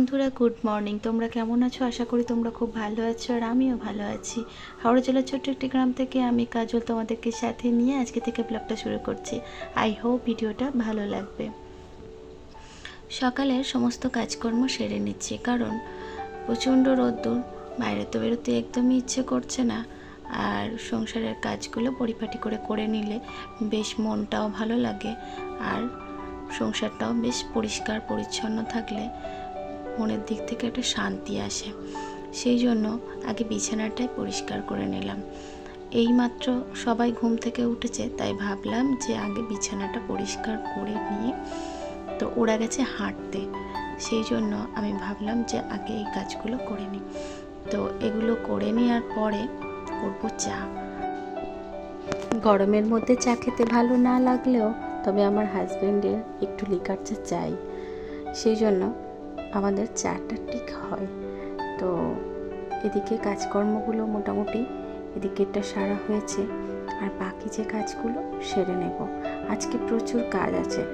বন্ধুরা, good morning. তোমরা কেমন আছো? আশা করি তোমরা খুব ভালো আছো আর আমিও ভালো আছি। হাওড়া জেলার ছোট্ট একটি গ্রাম থেকে আমি কাজল তোমাদেরকে সাথে নিয়ে আজকে থেকে ব্লগটা শুরু করছি। আই হোপ ভিডিওটা ভালো লাগবে। সকালের সমস্ত কাজকর্ম সেরে নিচ্ছি, কারণ প্রচণ্ড রোদ্দুর, বাইরে তো বেরোতে একদমই ইচ্ছে করছে না। আর সংসারের কাজগুলো পরিপাটি করে করে নিলে বেশ মনটাও ভালো লাগে। আর সংসারটাও বেশ পরিষ্কার, পরিচ্ছন্ন থাকলে মনের দিক থেকে একটা শান্তি আসে। সেই জন্য আগে বিছানাটাই পরিষ্কার করে নিলাম। এইমাত্র সবাই ঘুম থেকে উঠেছে, তাই ভাবলাম যে আগে বিছানাটা পরিষ্কার করে নিয়ে তো ওরা গেছে হাঁটতে। সেই জন্য আমি ভাবলাম যে আগে এই কাজগুলো করে নিই। তো এগুলো করে নেওয়ার পরে করব চা। গরমের মধ্যে চা খেতে ভালো না লাগলেও তবে আমার হাজব্যান্ডের একটু লিকার চা চাই। সেই জন্য আমাদের চাটা ঠিক হয়। তো এদিকে কাজকর্মগুলো মোটামুটি এদিকেরটা সারা হয়েছে। আর বাকি যে কাজগুলো সেরে নেব। আজকে প্রচুর কাজ আছে।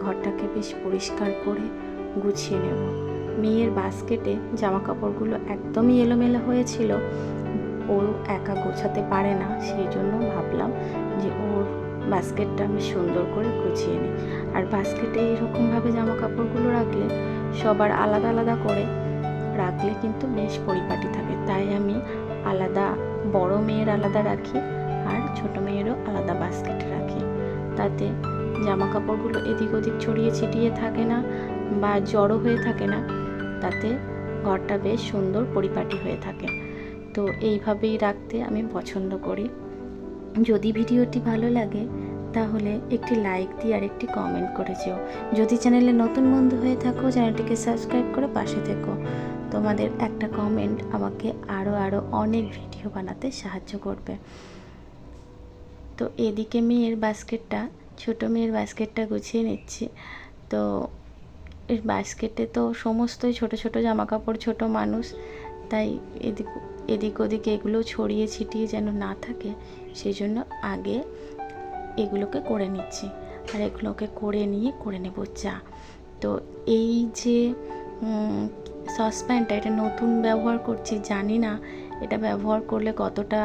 ঘরটাকে বেশ পরিষ্কার করে গুছিয়ে নেব। মেয়ের বাস্কেটে জামা কাপড়গুলো একদমই এলোমেলো হয়েছিল। ও একা গোছাতে পারে না। সেই জন্য ভাবলাম যে ওর বাস্কেটটা আমি সুন্দর করে গুছিয়ে নিই। আর বাস্কেটে এরকমভাবে জামা কাপড়গুলো রাখলে সবার আলাদা আলাদা করে রাখলে কিন্তু বেশ পরিপাটি থাকে। তাই আমি আলাদা বড় মেয়ের আলাদা রাখি আর ছোট মেয়েরও আলাদা বাস্কেট রাখি। তাতে জামা কাপড়গুলো এদিক ওদিক ছড়িয়ে ছিটিয়ে থাকে না বা জড়ো হয়ে থাকে না। তাতে ঘরটা বেশ সুন্দর পরিপাটি হয়ে থাকে। তো এইভাবেই রাখতে আমি পছন্দ করি। যদি ভিডিওটি ভালো লাগে, তাহলে একটি লাইক দিয়ে আর একটি কমেন্ট করে যেও। যদি চ্যানেলে নতুন বন্ধু হয়ে থাকো, চ্যানেলটিকে সাবস্ক্রাইব করে পাশে থেকো। তোমাদের একটা কমেন্ট আমাকে আরও আরও অনেক ভিডিও বানাতে সাহায্য করবে। তো এদিকে মেয়ের বাস্কেটটা, ছোট মেয়ের বাস্কেটটা গুছিয়ে নিচ্ছি। তো এর বাস্কেটে তো সমস্তই ছোট ছোট জামা কাপড় ছোট মানুষ, তাই এদিক এদিক ওদিক এগুলো ছড়িয়ে ছিটিয়ে যেন না থাকে, সেই জন্য আগে এগুলোকে করে নিচ্ছি। আর এগুলোকে করে নিয়ে করে নেব চা। তো এই যে সসপ্যানটা এটা নতুন ব্যবহার করছি, জানি না এটা ব্যবহার করলে কতটা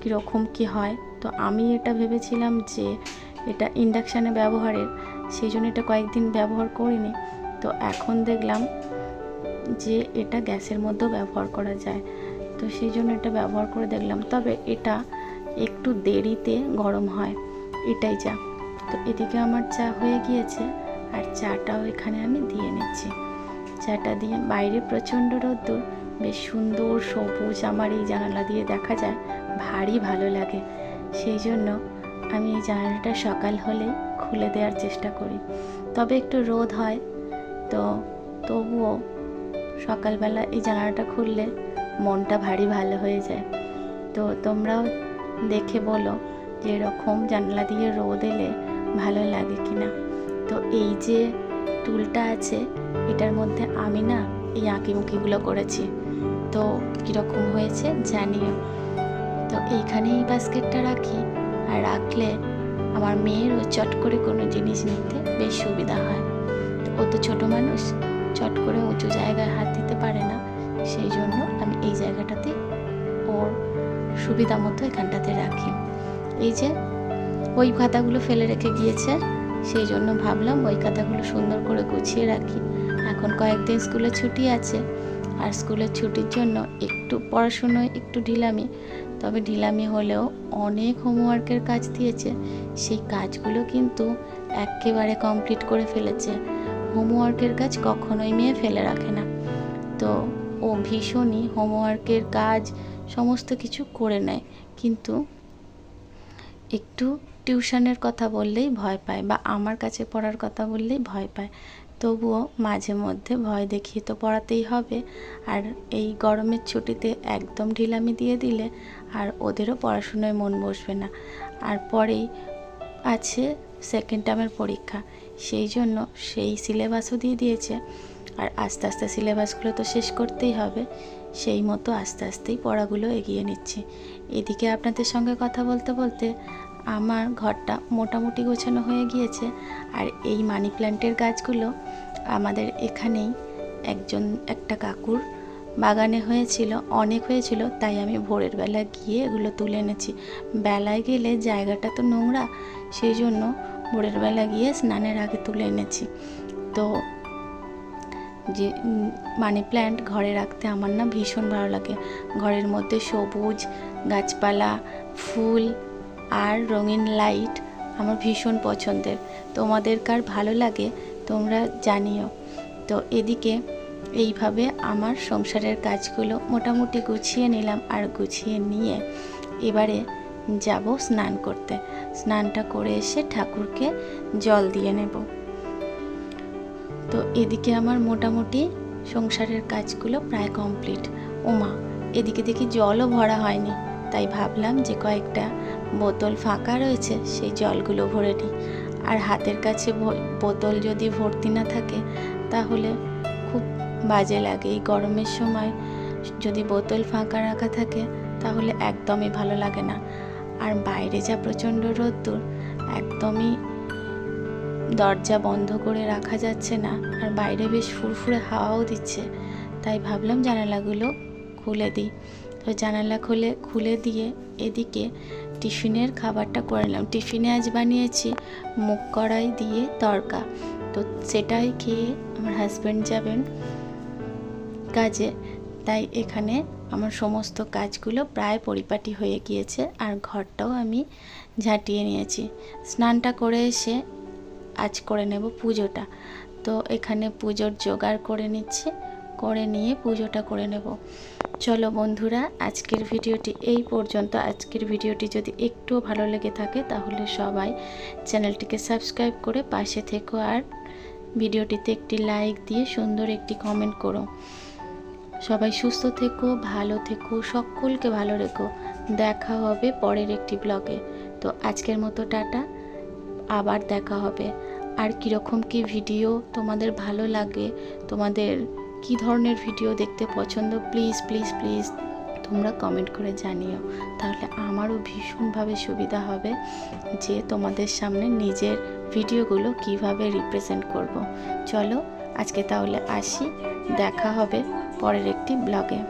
কীরকম কি হয়। তো আমি এটা ভেবেছিলাম যে এটা ইন্ডাকশানে ব্যবহারের, সেই জন্য এটা কয়েকদিন ব্যবহার করিনি। তো এখন দেখলাম যে এটা গ্যাসের মধ্যেও ব্যবহার করা যায়। তো সেই জন্য এটা ব্যবহার করে দেখলাম। তবে এটা একটু দেরিতে গরম হয়। এটাই চা। তো এদিকে আমার চা হয়ে গিয়েছে আর চাটাও এখানে আমি দিয়ে নিচ্ছি। চাটা দিয়ে বাইরে প্রচণ্ড রোদ্দুর, বেশ সুন্দর সবুজ আমার এই জানালা দিয়ে দেখা যায়, ভারী ভালো লাগে। সেই জন্য আমি এই জানালাটা সকাল হলেই খুলে দেওয়ার চেষ্টা করি। তবে একটু রোদ হয়, তো তবুও সকালবেলা এই জানালাটা খুললে মনটা ভারী ভালো হয়ে যায়। তো তোমরাও দেখে বলো যে এরকম জানলা দিয়ে রোদ এলে ভালো লাগে কি না তো এই যে টুলটা আছে, এটার মধ্যে আমি না এই আঁকিমুখিগুলো করেছি। তো কীরকম হয়েছে জানিও। তো এইখানে এই বাস্কেটটা রাখি আর রাখলে আমার মেয়েরও চট করে কোনো জিনিস নিতে বেশ সুবিধা হয়। তো ও তো ছোটো মানুষ, চট করে উঁচু জায়গায় হাত দিতে পারে না, সেই জন্য এই জায়গাটাতে ওর সুবিধা মতো এখানটাতে রাখি। এই যে, ওই খাতাগুলো ফেলে রেখে গিয়েছে, সেই জন্য ভাবলাম ওই খাতাগুলো সুন্দর করে গুছিয়ে রাখি। এখন কয়েকদিন স্কুলে ছুটি আছে, আর স্কুলের ছুটির জন্য একটু পড়াশুনোয় একটু ঢিলামি। তবে ঢিলামি হলেও অনেক হোমওয়ার্কের কাজ দিয়েছে। সেই কাজগুলো কিন্তু একেবারে কমপ্লিট করে ফেলেছে। হোমওয়ার্কের কাজ কখনোই মেয়ে ফেলে রাখে না। তো ও ভীষণই হোমওয়ার্কের কাজ, সমস্ত কিছু করে নেয়। কিন্তু একটু টিউশনের কথা বললেই ভয় পায় বা আমার কাছে পড়ার কথা বললেই ভয় পায়। তবুও মাঝে মধ্যে ভয় দেখিয়ে তো পড়াতেই হবে। আর এই গরমের ছুটিতে একদম ঢিলামি দিয়ে দিলে আর ওদেরও পড়াশুনোয় মন বসবে না। আর পরেই আছে সেকেন্ড টার্মের পরীক্ষা। সেই জন্য সেই সিলেবাসও দিয়ে দিয়েছে। আর আস্তে আস্তে সিলেবাসগুলো তো শেষ করতেই হবে, সেই মতো আস্তে আস্তেই পড়াগুলো এগিয়ে নিচ্ছি। এদিকে আপনাদের সঙ্গে কথা বলতে বলতে আমার ঘরটা মোটামুটি গোছানো হয়ে গিয়েছে আর এই মানি প্ল্যান্টের গাছগুলো আমাদের এখানেই একজন, একটা কাকুর বাগানে হয়েছিল, অনেক হয়েছিল, তাই আমি ভোরের বেলা গিয়ে এগুলো তুলে এনেছি। বেলায় গেলে জায়গাটা তো নোংরা, সেই জন্য ভোরের বেলা গিয়ে স্নানের আগে তুলে এনেছি। তো যে মানি প্ল্যান্ট ঘরে রাখতে আমার না ভীষণ ভালো লাগে। ঘরের মধ্যে সবুজ গাছপালা, ফুল আর রঙিন লাইট আমার ভীষণ পছন্দের। তোমাদের কার ভালো লাগে তোমরা জানিও। তো এদিকে এইভাবে আমার সংসারের কাজগুলো মোটামুটি গুছিয়ে নিলাম আর গুছিয়ে নিয়ে এবারে যাব স্নান করতে। স্নানটা করে এসে ঠাকুরকে জল দিয়ে নেব। তো এদিকে আমার মোটামুটি সংসারের কাজগুলো প্রায় কমপ্লিট। ওমা, এদিকে দেখি জলও ভরা হয়নি। তাই ভাবলাম যে কয়েকটা বোতল ফাঁকা রয়েছে, সেই জলগুলো ভরে নিই। আর হাতের কাছে বোতল যদি ভর্তি না থাকে, তাহলে খুব বাজে লাগে। এই গরমের সময় যদি বোতল ফাঁকা রাখা থাকে, তাহলে একদমই ভালো লাগে না। আর বাইরে যা প্রচণ্ড রোদ্দুর, একদমই দরজা বন্ধ করে রাখা যাচ্ছে না, আর বাইরে বেশ ফুরফুরে হাওয়াও দিচ্ছে। তাই ভাবলাম জানালাগুলো খুলে দিই। তো জানালা খুলে খুলে দিয়ে এদিকে টিফিনের খাবারটা করে নিলাম। টিফিনে আজ বানিয়েছি মুগ কড়াই দিয়ে তড়কা তো সেটাই খেয়ে আমার হাজব্যান্ড যাবেন কাজে। তাই এখানে আমার সমস্ত কাজগুলো প্রায় পরিপাটি হয়ে গিয়েছে, আর ঘরটাও আমি ঝাঁটিয়ে নিয়েছি। স্নানটা করে এসে আজ করে নেব পুজোটা। তো এখানে পুজোর জোগাড় করে নিচ্ছি, করে নিয়ে পুজোটা করে নেব। চলো বন্ধুরা, আজকের ভিডিওটি এই পর্যন্ত। আজকের ভিডিওটি যদি একটুও ভালো লেগে থাকে, তাহলে সবাই চ্যানেলটিকে সাবস্ক্রাইব করে পাশে থেকো আর ভিডিওটিতে একটি লাইক দিয়ে সুন্দর একটি কমেন্ট করো। সবাই সুস্থ থেকো, ভালো থেকো, সকলকে ভালো রেখো। দেখা হবে পরের একটি ব্লগে। তো আজকের মতো টাটা। আবার দেখা হবে। আর কীরকম কি ভিডিও তোমাদের ভালো লাগে, তোমাদের কি ধরনের ভিডিও দেখতে পছন্দ প্লিজ প্লিজ প্লিজ তোমরা কমেন্ট করে জানিও। তাহলে আমারও ভীষণভাবে সুবিধা হবে যে তোমাদের সামনে নিজের ভিডিওগুলো কীভাবে রিপ্রেজেন্ট করব। চলো আজকে তাহলে আসি, দেখা হবে পরের একটি ব্লগে